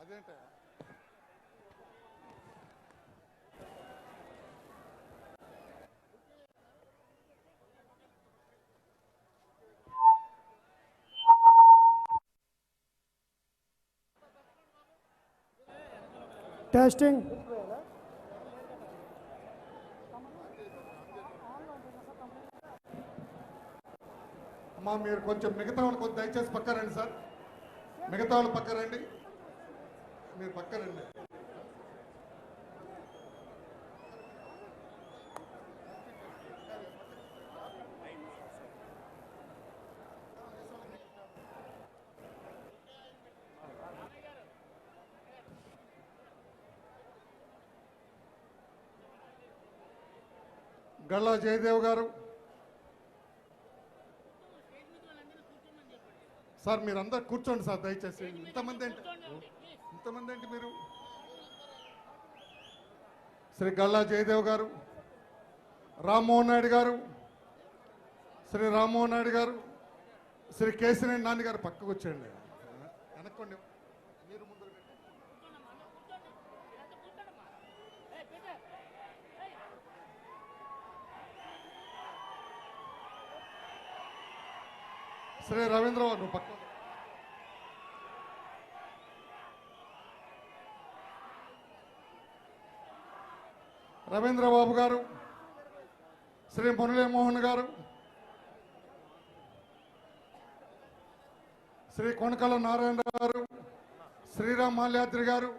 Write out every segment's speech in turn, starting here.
అదేంటే టెస్టింగ్ అమ్మా మీరు కొంచెం మిగతా వాళ్ళు కొంచెం దయచేసి పక్క రండి సార్. మిగతా వాళ్ళు పక్క రండి. మీరు పక్క రండి. గల్లా జయదేవ్ గారు. సార్ మీరు అందరు కూర్చోండి సార్ దయచేసి. ఇంతమంది ఏంటి ఇంతమంది ఏంటి మీరు శ్రీ గల్లా జయదేవ్ గారు రామ్మోహన్ నాయుడు గారు శ్రీ రామ్మోహన్ నాయుడు గారు శ్రీ కేసినేని నాని గారు పక్కకు వచ్చేయండి. వెనక్కండి మీరు ముందు శ్రీ రవీంద్ర నువ్వు పక్క రవీంద్రబాబు గారు శ్రీ మురళీ మోహన్ గారు శ్రీ కొనకల నారాయణ గారు శ్రీరామ్ మాల్యాద్రి గారు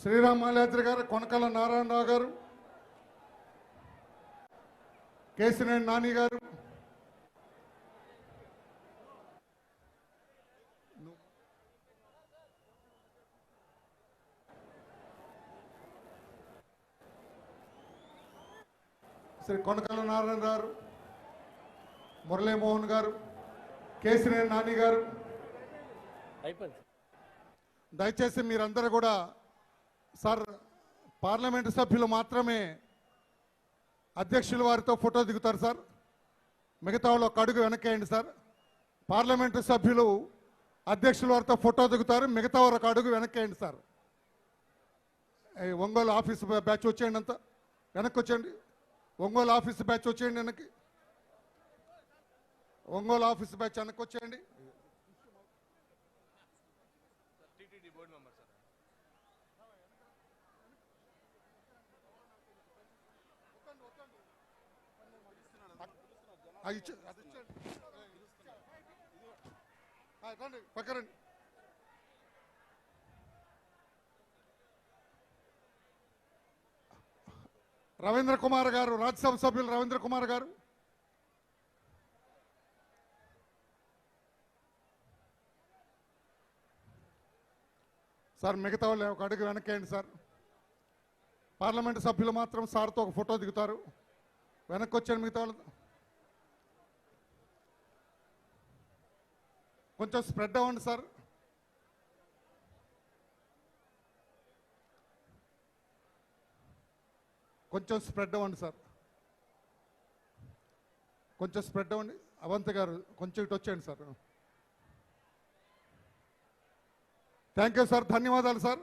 శ్రీరామ్ మాల్యాద్రి గారు కొనకల నారాయణరావు గారు కేసినేని నాని గారు. శ్రీ కొనకల నారాయణ గారు మురళీమోహన్ గారు కేసినేని నాని గారు. దయచేసి మీరందరూ కూడా సార్ పార్లమెంటు సభ్యులు మాత్రమే అధ్యక్షుల వారితో ఫోటో దిగుతారు సార్. మిగతా వాళ్ళు ఒక అడుగు వెనక్కేయండి సార్. పార్లమెంటు సభ్యులు అధ్యక్షుల వారితో ఫోటో దిగుతారు. మిగతా వారు ఒక అడుగు వెనక్కేయండి సార్. ఒంగోలు ఆఫీస్ బ్యాచ్ వచ్చేయండి అంతా. వెనక్కి వచ్చేయండి. ఒంగోలు ఆఫీస్ బ్యాచ్ వచ్చేయండి వెనక్కి. ఒంగోలు ఆఫీస్ బ్యాచ్ వెనక్కి వచ్చేయండి. రండి రవీంద్ర కుమార్ గారు రాజ్యసభ సభ్యులు రవీంద్ర కుమార్ గారు. సార్ మిగతా వాళ్ళు ఒక అడుగు వెనక్కేయండి సార్. పార్లమెంటు సభ్యులు మాత్రం సార్తో ఒక ఫోటో దిగుతారు. వెనక్కి వచ్చాను మిగతా వాళ్ళు. కొంచెం స్ప్రెడ్ అవ్వండి సార్. కొంచెం స్ప్రెడ్ అవ్వండి సార్. కొంచెం స్ప్రెడ్ అవ్వండి. అవంతి గారు కొంచెం ఇటు వచ్చేయండి సార్. Thank you sir. ధన్యవాదాలు సార్.